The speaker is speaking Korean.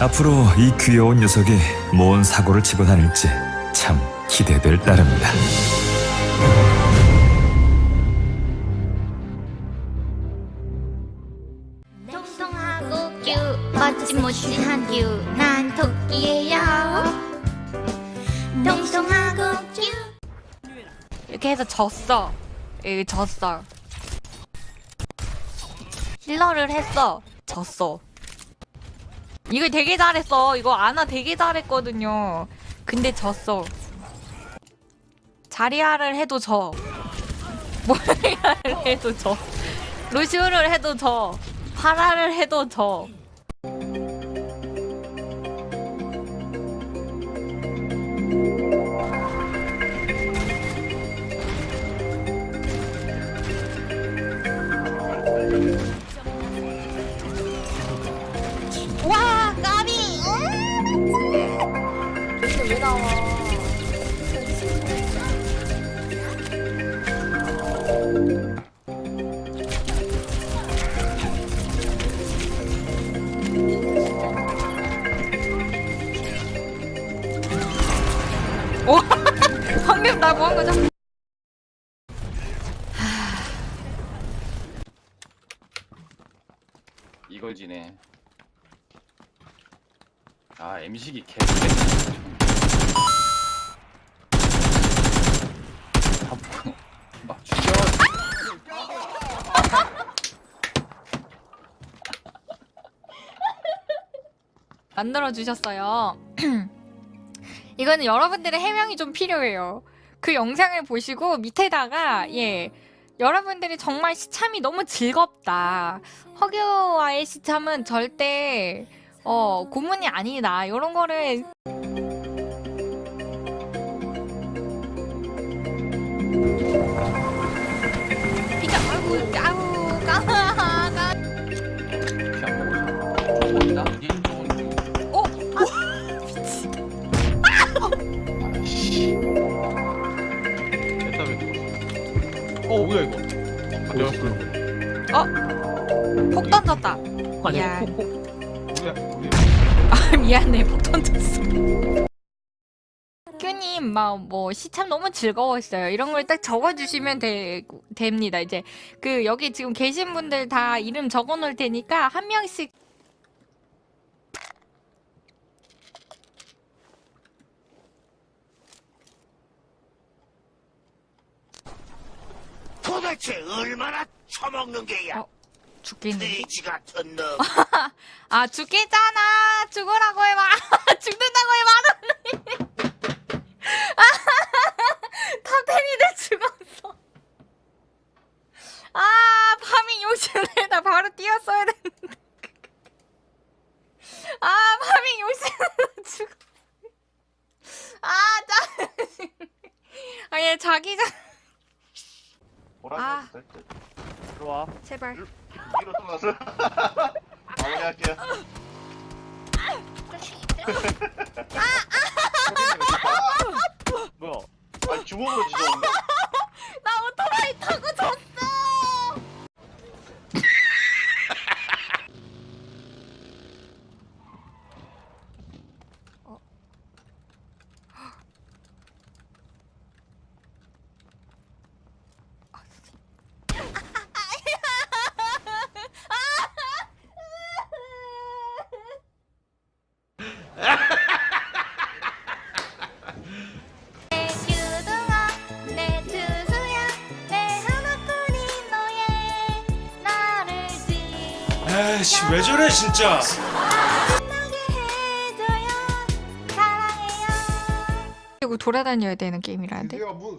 앞으로 이 귀여운 녀석이 뭔 사고를 치고 다닐지 참 기대될 따름이다. 통통하고 큐 멋진 못한 큐난 토끼예요 통통하고 큐 이렇게 해서 졌어. 이 졌어. 힐러를 했어. 졌어. 이거 되게 잘했어. 이거 아나 되게 잘했거든요. 근데 졌어. 자리아를 해도 져. 모리아를 해도 져. 루시우를 해도 져. 파라를 해도 져. 오 방금 나 뭐한 거죠? 이걸 지네. 아 MC기 개. 막 죽여. 만들어 주셨어요. 이거는 여러분들의 해명이 좀 필요해요. 그 영상을 보시고 밑에다가 예 여러분들이 정말 시참이 너무 즐겁다. 허규와의 시참은 절대 어 고문이 아니다. 이런 거를 어 뭐야 이거? 내가 폭 던졌다. 아니 야. 콕, 콕. 뭐야? 뭐야? 아 미안해 폭 던졌어. 큐님 막 뭐 시참 너무 즐거웠어요. 이런 걸 딱 적어주시면 되, 됩니다. 이제 그 여기 지금 계신 분들 다 이름 적어놓을 테니까 한 명씩 도대체 얼마나 처먹는 게야? 어, 죽겠는데. 돼지 같은 놈. 아 죽겠잖아. 죽으라고 해봐. 죽는다고 해봐. 탑텐이들 죽었어. 아 파밍 욕심내다 바로 뛰었어야 됐는데. 아 파밍 욕심내다 죽어. 아 짜. 아얘 자기장. 아. 들어와. 제발. 위로 떠나서. 마무리할게요. 뭐야? 아 주먹으로 지졌는데? 에이씨 왜 저래 진짜. 그리고 돌아다녀야 되는 게임이라는데 뭐